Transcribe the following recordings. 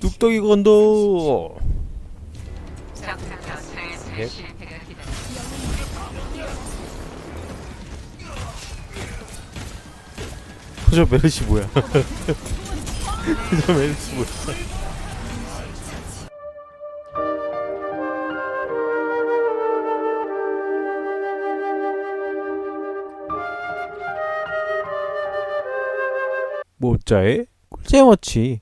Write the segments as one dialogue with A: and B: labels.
A: 뚝딱이 건도 저 메르시 뭐야? 저 메르시 뭐야? 모짜의 꿀잼워치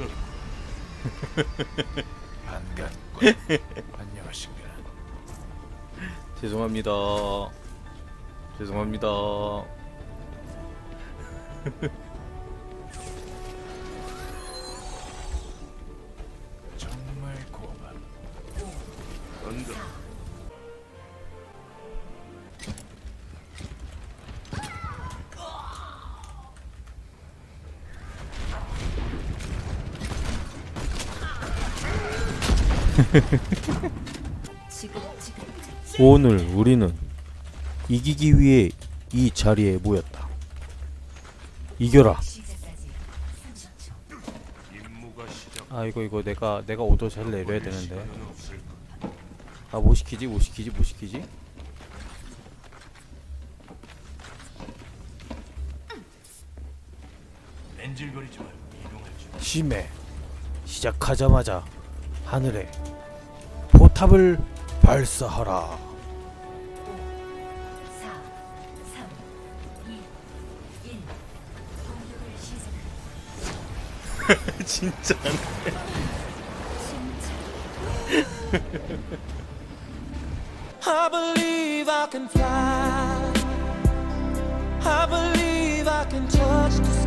B: 그. 반갑고 안녕하십니까.
A: 죄송합니다. 죄송합니다.
B: 정말 고맙.
C: 언덕
A: 오늘 우리는 이기기 위해 이 자리에 모였다. 이겨라. 아 이거 이거 내가 내가 오더 잘 내려야 되는데. 아 뭐 시키지 뭐 시키지 뭐 시키지? 심해. 시작하자마자 하늘에 포탑을 발사하라.
C: 4, 3, 2, 1. 공격을 시작합니다.
D: 진짜
E: I believe I can fly. I believe I can touch the